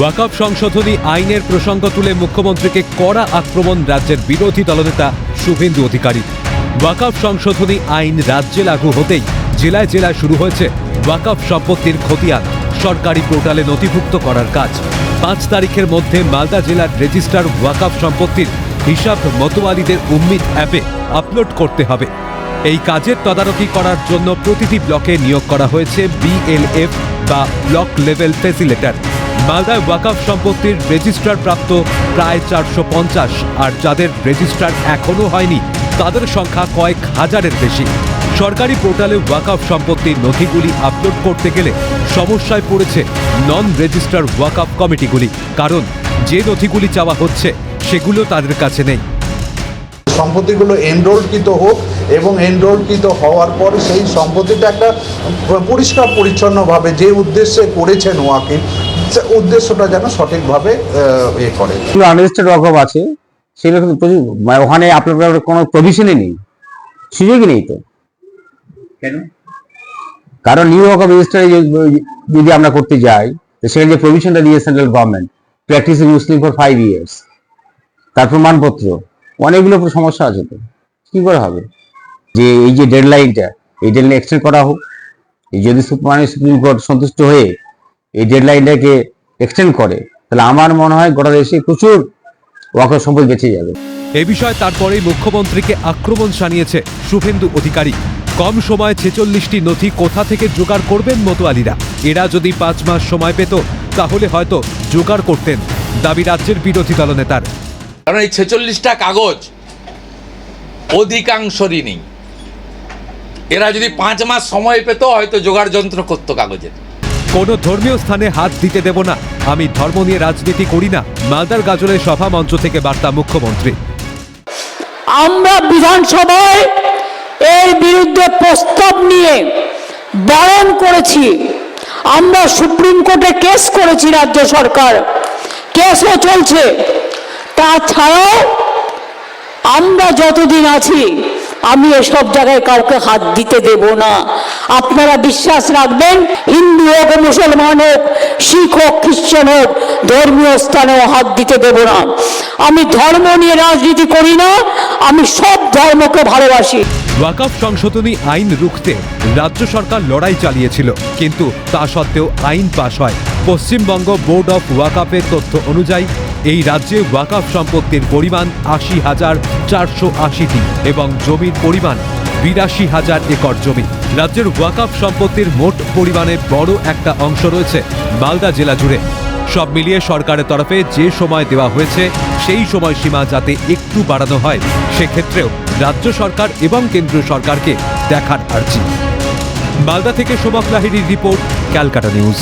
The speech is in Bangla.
ওয়াকফ সংশোধনী আইনের প্রসঙ্গ তুলে মুখ্যমন্ত্রীকে কড়া আক্রমণ রাজ্যের বিরোধী দলনেতা শুভেন্দু অধিকারী। ওয়াকফ সংশোধনী আইন রাজ্যে লাগু হতেই জেলায় জেলায় শুরু হয়েছে ওয়াকফ সম্পত্তির খতিয়ান, সরকারি পোর্টালে নথিভুক্ত করার কাজ। পাঁচ তারিখের মধ্যে মালদা জেলার রেজিস্টার ওয়াকফ সম্পত্তির হিসাব মতোয়ালিদের উম্মিদ অ্যাপে আপলোড করতে হবে। এই কাজের তদারকি করার জন্য প্রতিটি ব্লকে নিয়োগ করা হয়েছে বিএলএফ বা ব্লক লেভেল ফেসিলেটার। মালদায় ওয়াকাফ সম্পত্তির রেজিস্ট্রার প্রাপ্ত প্রায় চারশো পঞ্চাশ, আর যাদের রেজিস্ট্রার এখনও হয়নি, তাদের সংখ্যা কয়েক হাজারের বেশি। সরকারি পোর্টালে ওয়াকফ সম্পত্তির নথিগুলি আপলোড করতে গেলে সমস্যায় পড়েছে নন রেজিস্টার ওয়াকাফ কমিটিগুলি, কারণ যে নথিগুলি চাওয়া হচ্ছে, সেগুলো তাদের কাছে নেই। সম্পত্তিগুলো এনরোলকৃত হোক এবং এনরোলকৃত হওয়ার পর সেই সম্পত্তিটা একটা পরিষ্কার পরিচ্ছন্নভাবে যে উদ্দেশ্যে করেছেন ওয়াকিল সে উদ্দেশ্যটা যেন সঠিকভাবে এ করে। আনরেজিস্টার্ড ওয়াকফ আছে সেগুলো কিন্তু প্রচুর- মানে ওখানে আপনার কোনো প্রভিশনই নেই। সুযোগই নেই তো। কেন? কারণ নিউ ওয়াকফ রেজিস্টারে যদি আমরা করতে যাই তো সেখানে যে প্রভিশনটা দিয়ে central government practice Muslim for five years তার প্রমাণপত্র অনেকগুলো সমস্যা আছে তো। কি করে হবে? যে এই যে ডেডলাইনটা এই ডেড ডেডলাইন এক্সটেন্ড করা হোক এই যদি সুপ- মানে সুপ্রিম কোর্ট সন্তুষ্ট হয়ে এই ডেডলাইনটাকে এক্সটেন্ড করে তাহলে আমার মনে হয় গোটা দেশে প্রচুর ওয়াকফ সম্পদ বেঁচে যাবে। এ বিষয়ে তারপরেই মুখ্যমন্ত্রীকে আক্রমণ শানিয়েছে শুভেন্দু অধিকারী। কম সময়ে ছেচল্লিশটি নথি কোথা থেকে জোগাড় করবেন মতোয়ালিরা? এরা যদি পাঁচ মাস সময় পেত তাহলে হয়তো জোগাড় করতেন দাবি রাজ্যের বিরোধী দল দলনেতার কারণ এই ছেচল্লিশটা কাগজ অধিকাংশরই নেই। এরা যদি পাঁচ মাস সময় পেত হয়তো জোগাড় যন্ত্র করতো কাগজের। কোনো ধর্মীয় স্থানে হাত দিতে দেব না। আমি ধর্ম নিয়ে রাজনীতি করি না। মালদার গাজলের সভা মঞ্চ থেকে বার্তা, মুখ্যমন্ত্রী। আমরা বিধানসভায় এর বিরুদ্ধে প্রস্তাব নিয়ে বারণ করেছি। আমরা সুপ্রিম কোর্টে কেস করেছি রাজ্য সরকার। কেসও চলছে। তাছাড়াও আমরা যতদিন আছি আমি এসব জায়গায় কাউকে হাত দিতে দেব না। আপনারা বিশ্বাস রাখবেন, হিন্দু হোক, মুসলমান হোক, শিখ হোক, খ্রিস্টান হোক, ধর্মীয় স্থানেও হাত দিতে দেব না। আমি ধর্ম নিয়ে রাজনীতি করি না, আমি সব ধর্মকে ভালোবাসি। ওয়াকফ সংশোধনী আইন রুখতে রাজ্য সরকার লড়াই চালিয়েছিল, কিন্তু তা সত্ত্বেও আইন পাশ হয়। পশ্চিমবঙ্গ বোর্ড অফ ওয়াকফের তথ্য অনুযায়ী এই রাজ্যে ওয়াকাফ সম্পত্তির পরিমাণ আশি হাজার চারশো আশিটি এবং জমির পরিমাণ বিরাশি হাজার একর জমি। রাজ্যের ওয়াকাফ সম্পত্তির মোট পরিমাণের বড় একটা অংশ রয়েছে মালদা জেলা জুড়ে। সব মিলিয়ে সরকারের তরফে যে সময় দেওয়া হয়েছে, সেই সময়সীমা যাতে একটু বাড়ানো হয়, সেক্ষেত্রেও রাজ্য সরকার এবং কেন্দ্রীয় সরকারকে দেখার আর্জি। মালদা থেকে সোমক লাহিড়ির রিপোর্ট, ক্যালকাটা নিউজ।